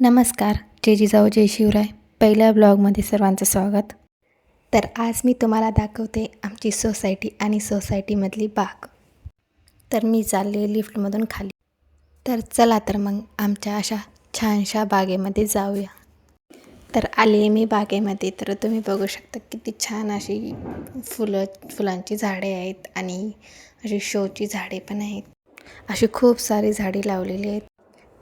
नमस्कार जय जिजाऊ जय शिवराय. पहिल्या ब्लॉगमध्ये सर्वांचं स्वागत. तर आज मी तुम्हाला दाखवते आमची सोसायटी आणि सोसायटीमधली बाग. तर मी चालले लिफ्टमधून खाली. तर चला तर मग आमच्या अशा छानशा बागेमध्ये जाऊया. तर आली मी बागेमध्ये. तर तुम्ही बघू शकता किती छान अशी फुलं फुलांची झाडे आहेत आणि अशी शोची झाडे पण आहेत. अशी खूप सारी झाडे लावलेली आहेत.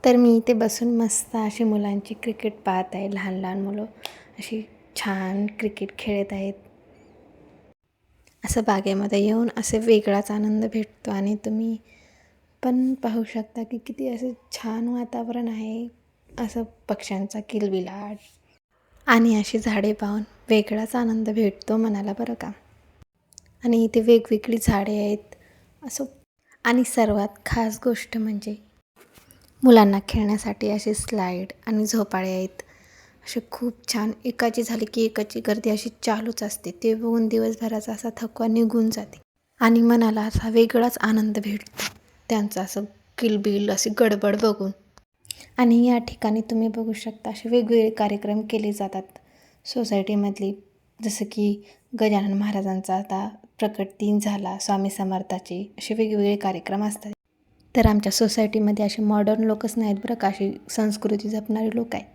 तर मी इथे बसून मस्त अशी मुलांची क्रिकेट पाहत आहे लहान लहान मुलं. अशी छान क्रिकेट खेळत आहेत. असं बागेमध्ये येऊन असे वेगळाच आनंद भेटतो आणि तुम्ही पण पाहू शकता की किती असं छान वातावरण आहे असं पक्ष्यांचा किलबिलाट. आणि अशी झाडे पाहून वेगळाच आनंद भेटतो मनाला बरं का? आणि इथे वेगवेगळी झाडे आहेत. असं आणि सर्वात खास गोष्ट म्हणजे मुलांना खेळण्यासाठी असे स्लाईड आणि झोपाळे आहेत. असे खूप छान एकाची झाली की एकाची गर्दी अशी चालूच असते. ते बघून दिवसभराचा असा थकवा निघून जाते. आणि मनाला असा वेगळाच आनंद भेटतो. त्यांचं असं किलबिल अशी गडबड बघून. आणि या ठिकाणी तुम्ही बघू शकता असे वेगवेगळे कार्यक्रम केले जातात. सोसायटीमधली जसं की गजानन महाराजांचा आता प्रकट दिन झाला स्वामी समर्थाचे असे वेगवेगळे कार्यक्रम असतात. तर आमच्या सोसायटीमध्ये असे मॉडर्न लोकच नाहीत बरं का अशी संस्कृती जपणारे लोक आहेत.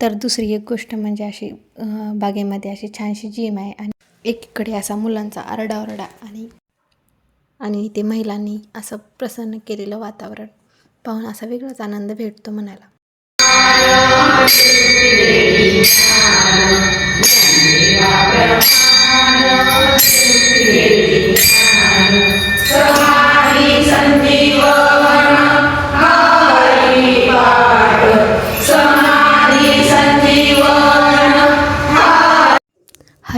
तर दुसरी एक गोष्ट म्हणजे अशी बागेमध्ये अशी छानशी जिम आहे आणि एकीकडे असा मुलांचा आरडाओरडा आणि आणि इथे महिलांनी असं प्रसन्न केलेलं वातावरण पाहून असा वेगळाच आनंद भेटतो मनाला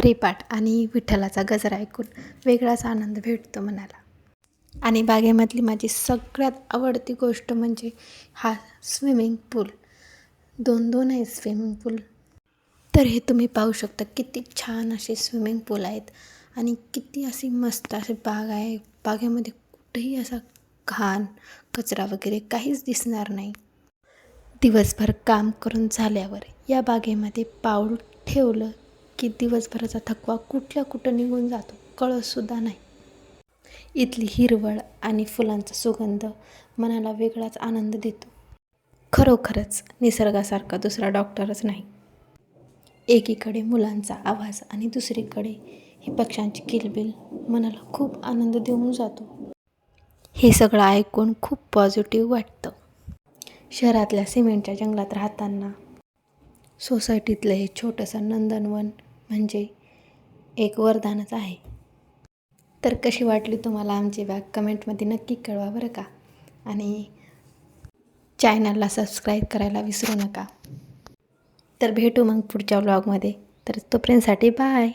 हरिपाठ आणि विठ्ठलाचा गजर ऐकून वेगळाच आनंद भेटतो मनाला. आणि बागेमधली माझी सगळ्यात आवडती गोष्ट म्हणजे हा स्विमिंग पूल. दोन दोन आहे स्विमिंग पूल. तर हे तुम्ही पाहू शकता किती छान असे स्विमिंग पूल आहेत आणि किती अशी मस्त अशी बाग आहे. बागेमध्ये कुठेही असा घाण कचरा वगैरे काहीच दिसणार नाही. दिवसभर काम करून झाल्यावर या बागेमध्ये पाऊल ठेवलं की दिवसभराचा थकवा कुठल्या कुठं निघून जातो कळसुद्धा नाही. इथली हिरवळ आणि फुलांचा सुगंध मनाला वेगळाच आनंद देतो. खरोखरच निसर्गासारखा दुसरा डॉक्टरच नाही. एकीकडे मुलांचा आवाज आणि दुसरीकडे हे पक्ष्यांची किलबिल मनाला खूप आनंद देऊन जातो. हे सगळं ऐकून खूप पॉझिटिव्ह वाटतं. शहरातल्या सिमेंटच्या जंगलात राहताना सोसायटीतलं हे छोटंसं नंदनवन म्हणजे एक वरदानच आहे. तर कशी वाटली तुम्हाला आमची बॅग कमेंटमध्ये नक्की कळवा बरं का? आणि चॅनलला सबस्क्राईब करायला विसरू नका. तर भेटू मग पुढच्या ब्लॉगमध्ये तर तोपर्यंतसाठी बाय